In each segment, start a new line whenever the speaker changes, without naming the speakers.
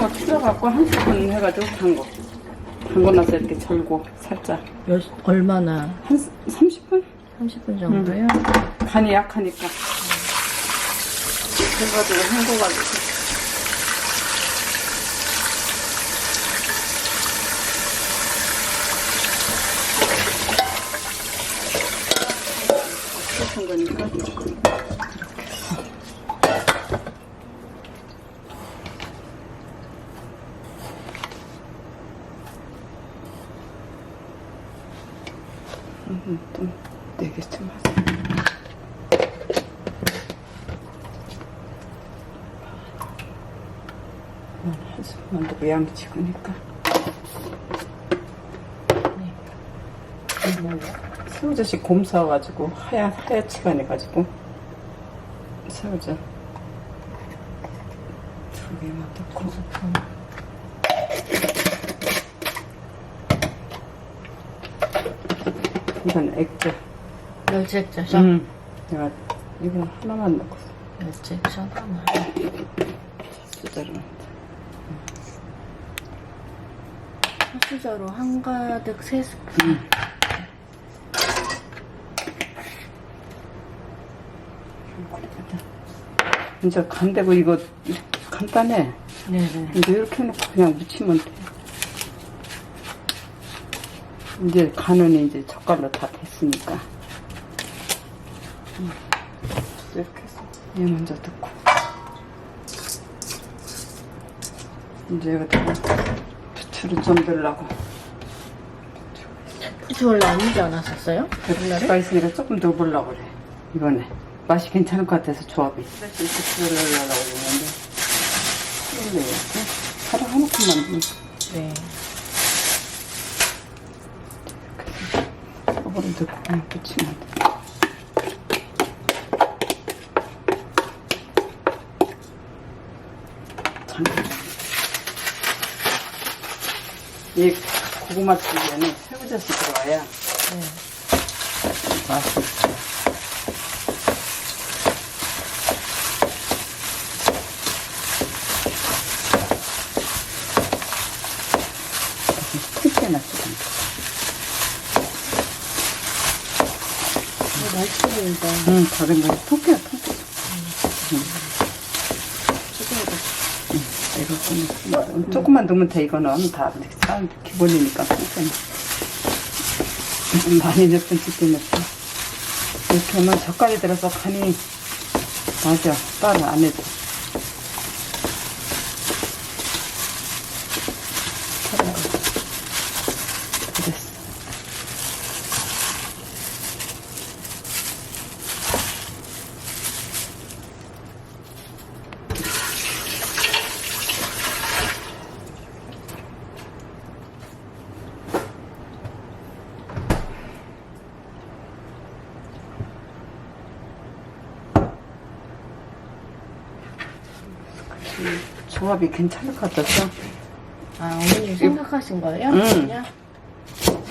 거 튀겨갖고 한 스푼 해가지고 담궈. 담궈 나서 이렇게 절고 살짝
몇, 얼마나?
한 30분?
30분 정도요?
간이 약하니까. 그래가지고 헹궈가지고. 어떻게 거니까. 음, 또 네개 좀 하자. 한 스푼만 더 양이 적으니까. 새우젓이 곰 사와가지고 하얀 하얗지가 않아가지고 새우젓 두 개만 넣고 이건 액젓
멸치액젓이요?
음. 내가 이거 하나만 넣고
멸치액젓 하나.
수저로
수저로 한가득 세 스푼.
이제 간대고 이거 간단해
네네.
이제 이렇게 해놓고 그냥 무치면 돼. 이제 간은 이제 젓갈로 다 됐으니까. 음. 이렇게 해서 얘 먼저 넣고. 이제 여기다가 부추를 좀 넣으려고.
부추 원래 안 넣지 않았었어요?
부추가 있으니까 조금 더 넣으려고 그래. 이번에. 맛이 괜찮을 것 같아서 조합이. 부추를 넣으려고. 이걸로 이렇게. 하루 한 움큼만 넣
네.
저거를 넣고 붙이면 돼. 이 고구마 튀기에는 새우젓이 들어가야
네.
맛이 있어요. 크게 놨어.
이거 맛있으니까.
응, 다른 거 토끼야, 토끼. 이거 좀, 조금만 넣으면 돼, 이거는. 다 사람 기본이니까, 통째는. 많이 넣든 적게 넣든. 이렇게 하면 젓갈이 들어서 간이, 맞아, 따로 안 해도. 조합이 괜찮을 것 같았어.
아, 어머님 생각하신 거예요?
응.
그냥?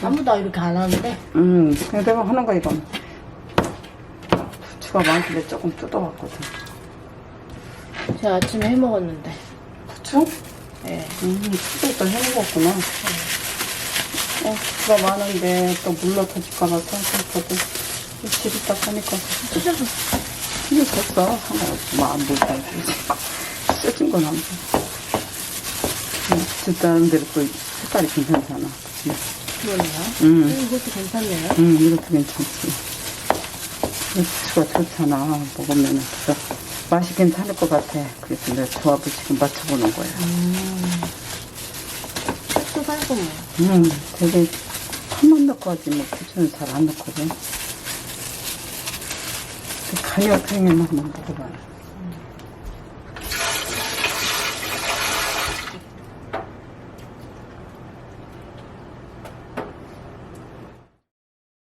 아무도 이렇게 안 하는데?
음, 그냥 내가 하는 거 이건. 부추가 많길래 조금 뜯어왔거든.
제가 아침에 해 먹었는데.
부추?
네.
음, 부추도 해먹었구나. 어, 부추가 많은데 또 물러 터질까 봐 생각했거든. 집이 딱 하니까
찢어서.
됐어. 상관없어. 뭐안 보이다. 써진 건. 음, 부추 다른 데로 또 색깔이 괜찮잖아. 그치?
그러네요.
음.
이것도 괜찮네요.
음, 이것도 괜찮지. 이 부추가 좋잖아, 먹으면은. 그래서 맛이 괜찮을 것 같아. 그래서 내가 조합을 지금 맞춰보는 거야.
또 살고 뭐.
음, 되게 한만 넣고 하지, 뭐, 부추는 잘 안 넣거든. 그 간이 어떻게 하면 한번 먹어봐.